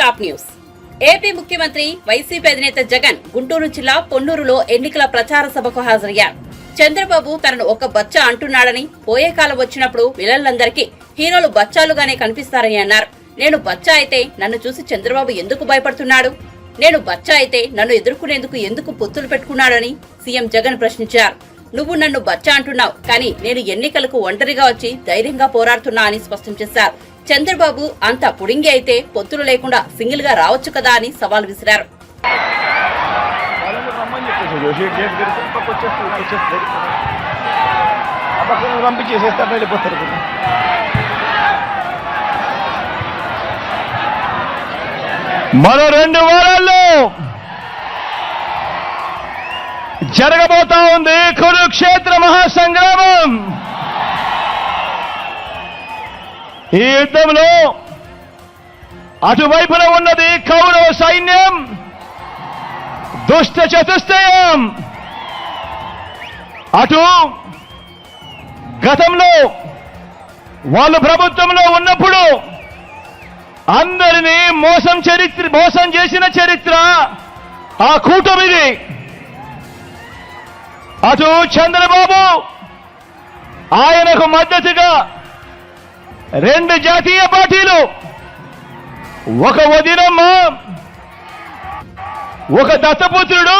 Top news. AP ముఖ్యమంత్రి YCP అధినేత జగన్ గుంటూరు జిల్లా పొన్నూరులో ఎన్నికల ప్రచార సభకు హాజరయ్యారు. చంద్రబాబు తనను ఒక బచ్చా అంటున్నాడని పోయే కాలం వచ్చినప్పుడు విలన్లందరికీ హీరోలు బచ్చాలుగానే కనిపిస్తారని అన్నారు. నేను బచ్చా అయితే నన్ను చూసి చంద్రబాబు ఎందుకు భయపడుతున్నాడు? నేను బచ్చా అయితే నన్ను ఎదుర్కొనేందుకు ఎందుకు పొత్తులు పెట్టుకున్నాడని సీఎం జగన్ ప్రశ్నించారు. నువ్వు నన్ను బచ్చా అంటున్నావు కానీ నేను ఎన్నికలకు ఒంటరిగా వచ్చి ధైర్యంగా పోరాడుతున్నా అని స్పష్టం చేశారు. చంద్రబాబు అంత పుడింగి అయితే పొత్తులు లేకుండా సింగిల్గా రావచ్చు కదా అని సవాల్ విసిరారు. మరో రెండు వారాల్లో జరగబోతా ఉంది కురుక్షేత్ర మహాసంగ్రామం. ఈ యుద్ధంలో అటువైపున ఉన్నది కౌరవ సైన్యం దుష్ట చతుష్టయం. అటు గతంలో వాళ్ళు ప్రభుత్వంలో ఉన్నప్పుడు అందరినీ మోసం చరిత్ర మోసం చేసిన చరిత్ర ఆ కూటమిది. అటు చంద్రబాబు ఆయనకు మద్దతుగా రెండు జాతీయ పార్టీలు. ఒక వదినమ్మ ఒక దత్తపుత్రుడు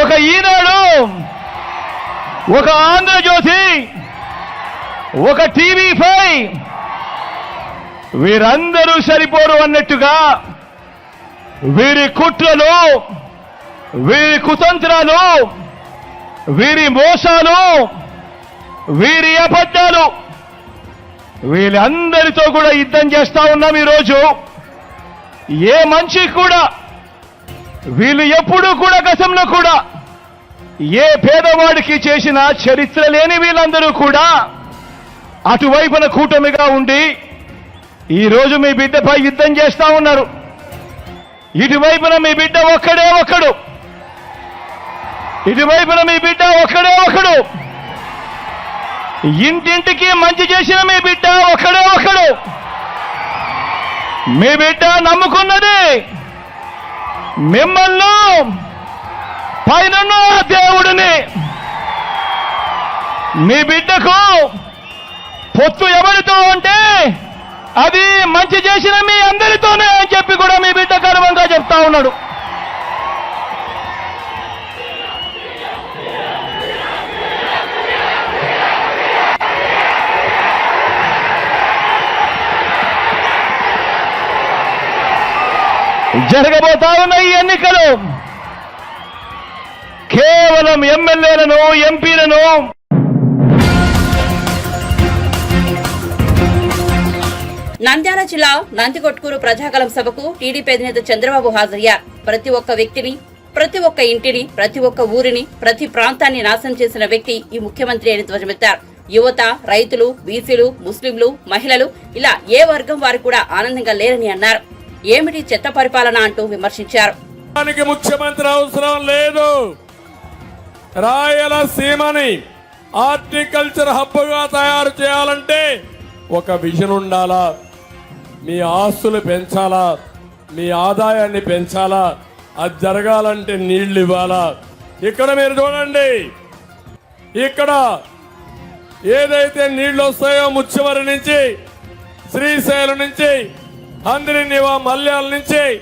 ఒక ఈనాడు ఒక ఆంధ్రజ్యోతి ఒక టీవీ ఫైవ్. వీరందరూ సరిపోరు అన్నట్టుగా వీరి కుట్రలు వీరి కుతంత్రాలు వీరి మోసాలు వీరి అబద్ధాలు వీళ్ళందరితో కూడా యుద్ధం చేస్తా ఉన్నాం ఈరోజు. ఏ మంచి కూడా వీళ్ళు ఎప్పుడూ కూడా గతంలో కూడా ఏ పేదవాడికి చేసిన చరిత్ర లేని వీళ్ళందరూ కూడా అటువైపున కూటమిగా ఉండి ఈ రోజు మీ బిడ్డపై యుద్ధం చేస్తా ఉన్నారు. ఇటువైపున మీ బిడ్డ ఒక్కడే ఒక్కడు. ఇటువైపున మీ బిడ్డ ఒక్కడే ఒకడు ఇంటింటికి మంచి చేసిన మీ బిడ్డ ఒకడే ఒకడు. మీ బిడ్డ నమ్ముకున్నది మిమ్మల్ని పైన దేవుడిని. మీ బిడ్డకు పొత్తు ఎవరితో అంటే అది మంచి చేసిన మీ అందరితోనే అని చెప్పి కూడా మీ బిడ్డ గర్వంగా చెప్తా ఉన్నాడు. జరగబోతా ఉన్న ఈ ఎన్నికలు. కేవలం ఎమ్మెల్యేలను ఎంపీలను. నంద్యాల జిల్లా నందికొట్కూరు ప్రజాకలం సభకు టీడీపీ అధినేత చంద్రబాబు హాజరయ్యారు. ప్రతి ఒక్క వ్యక్తిని ప్రతి ఒక్క ఇంటిని ప్రతి ఒక్క ఊరిని ప్రతి ప్రాంతాన్ని నాశనం చేసిన వ్యక్తి ఈ ముఖ్యమంత్రి అని ధ్వజమెత్తారు. యువత రైతులు బీసీలు ముస్లింలు మహిళలు ఇలా ఏ వర్గం వారు కూడా ఆనందంగా లేరని అన్నారు. ఏమిటి చెత్త పరిపాలన అంటూ విమర్శించారు. ముఖ్యమంత్రి అవసరం లేదు. రాయలసీమని హార్టికల్చర్ హబ్గా తయారు చేయాలంటే ఒక విజన్ ఉండాలా? మీ ఆస్తులు పెంచాలా? మీ ఆదాయాన్ని పెంచాలా? అది జరగాలంటే నీళ్ళు ఇవ్వాలా? ఇక్కడ మీరు చూడండి. ఇక్కడ ఏదైతే నీళ్ళు వస్తాయో ముచ్చవరి నుంచి శ్రీశైలం నుంచి అందరినివా మల్యాల నుంచి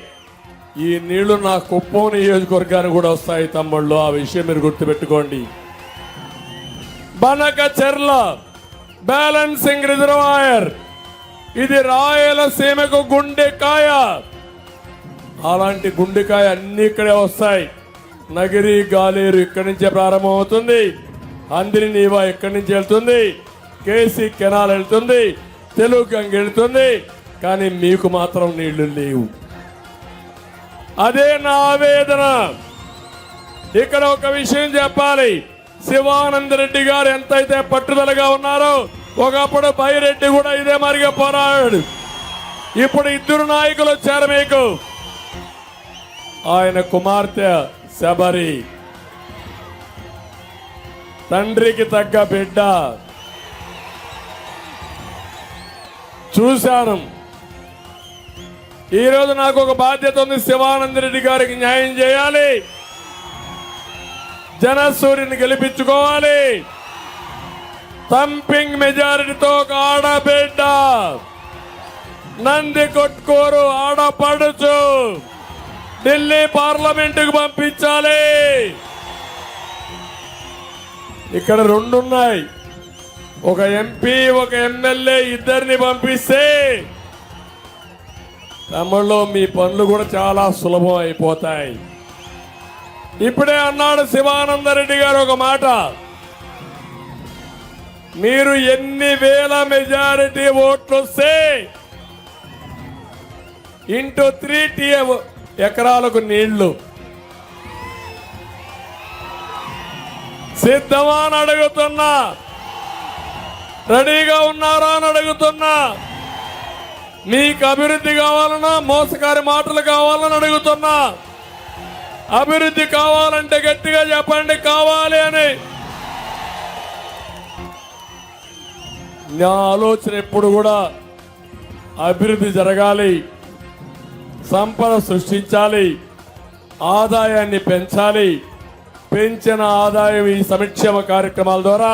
ఈ నీళ్ళు నా కుప్పం నియోజకవర్గానికి కూడా వస్తాయి తమ్ముళ్ళు. ఆ విషయం మీరు గుర్తుపెట్టుకోండి. బనక చెర్ల బ్యాలెన్సింగ్ రిజర్వాయర్. ఇది రాయలసీమకు గుండెకాయ. అలాంటి గుండెకాయ అన్ని ఇక్కడే వస్తాయి. నగిరి గాలేరు ఇక్కడి నుంచే ప్రారంభమవుతుంది. అందిరి నీవా ఇక్కడి నుంచి వెళ్తుంది. కేసీ కెనాల్ వెళ్తుంది. తెలుగు గంగ వెళ్తుంది. కానీ మీకు మాత్రం నీళ్ళు లేవు. అదే నా ఆవేదన. ఇక్కడ ఒక విషయం చెప్పాలి. శివానంద రెడ్డి గారు ఎంతైతే పట్టుదలగా ఉన్నారో ఒకప్పుడు బైరెడ్డి కూడా ఇదే మరిగా పోరాడాడు. ఇప్పుడు ఇద్దరు నాయకులు వచ్చారు మీకు. ఆయన కుమార్తె శబరి. తండ్రికి తగ్గ బిడ్డ. చూశాను. ఈరోజు నాకు ఒక బాధ్యత ఉంది. శివానంద రెడ్డి గారికి న్యాయం చేయాలి. జనసూర్యుని గెలిపించుకోవాలి. థంపింగ్ మెజారిటీతో ఒక ఆడబిడ్డ. నంది కొట్టుకోరు ఆడపడుచు. ఢిల్లీ పార్లమెంటుకు పంపించాలి. ఇక్కడ రెండు ఉన్నాయి ఒక ఎంపీ ఒక ఎమ్మెల్యే ఇద్దరిని పంపిస్తే తమ్ముళ్ళు మీ పనులు కూడా చాలా సులభం అయిపోతాయి. ఇప్పుడే అన్నాడు శివానందరెడ్డి గారు ఒక మాట. మీరు ఎన్ని వేల మెజారిటీ ఓట్లు వస్తే ఇంటూ త్రీ టీ ఎకరాలకు నీళ్ళు. సిద్ధమా అని అడుగుతున్నా. రెడీగా ఉన్నారా అని అడుగుతున్నా. మీకు అభివృద్ధి కావాలన్నా మోసకారి మాటలు కావాలని అడుగుతున్నా. అభివృద్ధి కావాలంటే గట్టిగా చెప్పండి కావాలి అని. నా ఆలోచన ఎప్పుడు కూడా అభివృద్ధి జరగాలి సంపద సృష్టించాలి ఆదాయాన్ని పెంచాలి పెంచిన ఆదాయం ఈ సంక్షేమ కార్యక్రమాల ద్వారా